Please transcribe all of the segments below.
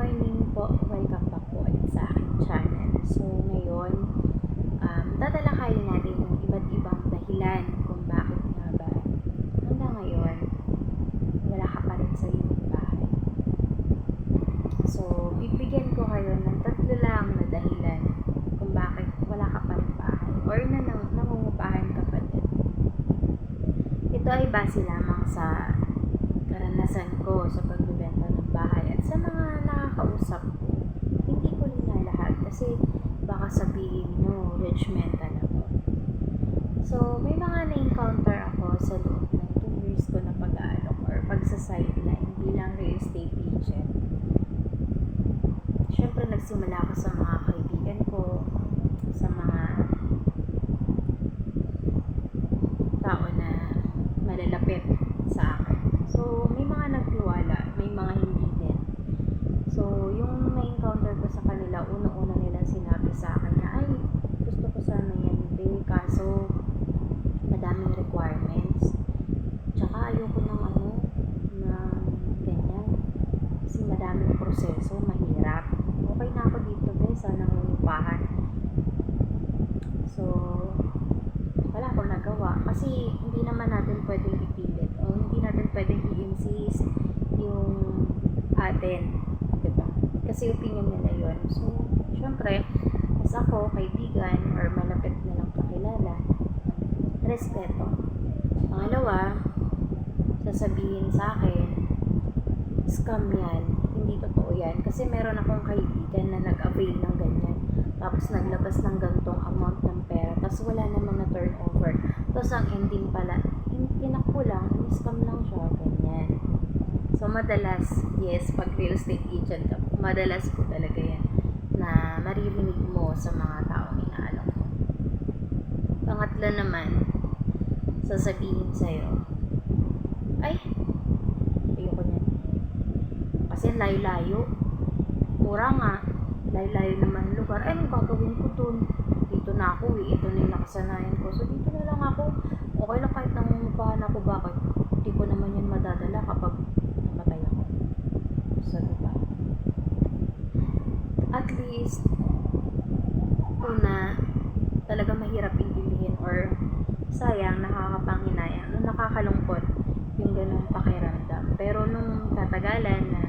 morning po. Welcome back po ulit sa aking channel. So, ngayon, um, tatalakayin natin yung iba't ibang dahilan kung bakit nga ba hanggang ngayon, wala ka pa rin sa iyong bahay. So, bibigyan ko kayo ng tatlo lang na dahilan kung bakit wala ka pa rin bahay or na nang, nangungupahan ka pa din. Ito ay base lamang sa karanasan ko sa pagbebenta ng bahay at sa mga nakakausap ko. Hindi ko na lahat kasi baka sabihin nyo, judgmental ako. So, may mga na-encounter ako sa loob ng 2 years ko na pag-aalok or pagsa-sideline bilang real estate agent. Siyempre, nagsimula ako sa mga kaibigan ko, sa mga tao na malalapit sa akin. So, may mga nagtiwala, may mga hindi. Yung na-encounter ko sa kanila, una-una nilang sinabi sa akin na, ay, gusto ko sana yan, be, kaso madaming requirements. Tsaka ayoko ng ano, ng ganyan. Kasi madaming proseso, mahirap. Okay na ako dito, be, sana ngupahan. So, wala akong nagawa. Kasi hindi naman natin pwedeng ipilit o hindi natin pwedeng i-insist yung atin. Kasi opinion nila yun. So, syempre, as ako, kaibigan, or malapit na lang kakilala, respeto. Pangalawa, sasabihin sa akin, scam yan. Hindi totoo yan. Kasi meron akong kaibigan na nag-avail ng ganyan. Tapos naglabas ng gantong amount ng pera. Tapos wala naman na turnover. Tapos ang ending pala, in- tinakbo lang, in-scam lang siya. Ganyan. So madalas, yes, pag real estate agent ka, madalas po talaga yan na maririnig mo sa mga taong inaalok mo. Pangatlo naman, sasabihin sa'yo, ay, ayoko niyan. Kasi layo-layo. Mura nga. Layo-layo naman lugar. Ay, anong gagawin ko dun? Dito na ako eh. Ito na yung nakasanayan ko. So, dito na lang ako. Okay lang kahit nangungupahan ako. Bakit? Hindi ko naman yan madadala kapag namatay ako. So, diba? Least, una, talaga mahirap intindihin or sayang, nakakapanghinayang, no, nakakalungkot yung ganung pakiramdam. Pero nung tatagalan na,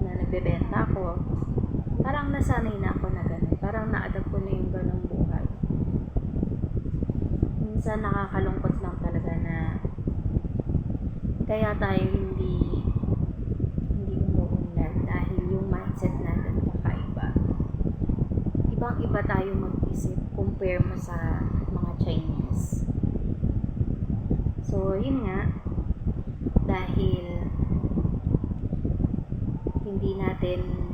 na nagbebenta ako, parang nasanay na ako na ganun. Parang na-adapt ko na yung ganung buhay. Minsan nakakalungkot lang talaga na kaya tayo hindi umuunlad dahil yung mindset natin kakaiba. Ibang-iba tayo mag-isip compare mo sa mga Chinese. So, yun nga, dahil hindi natin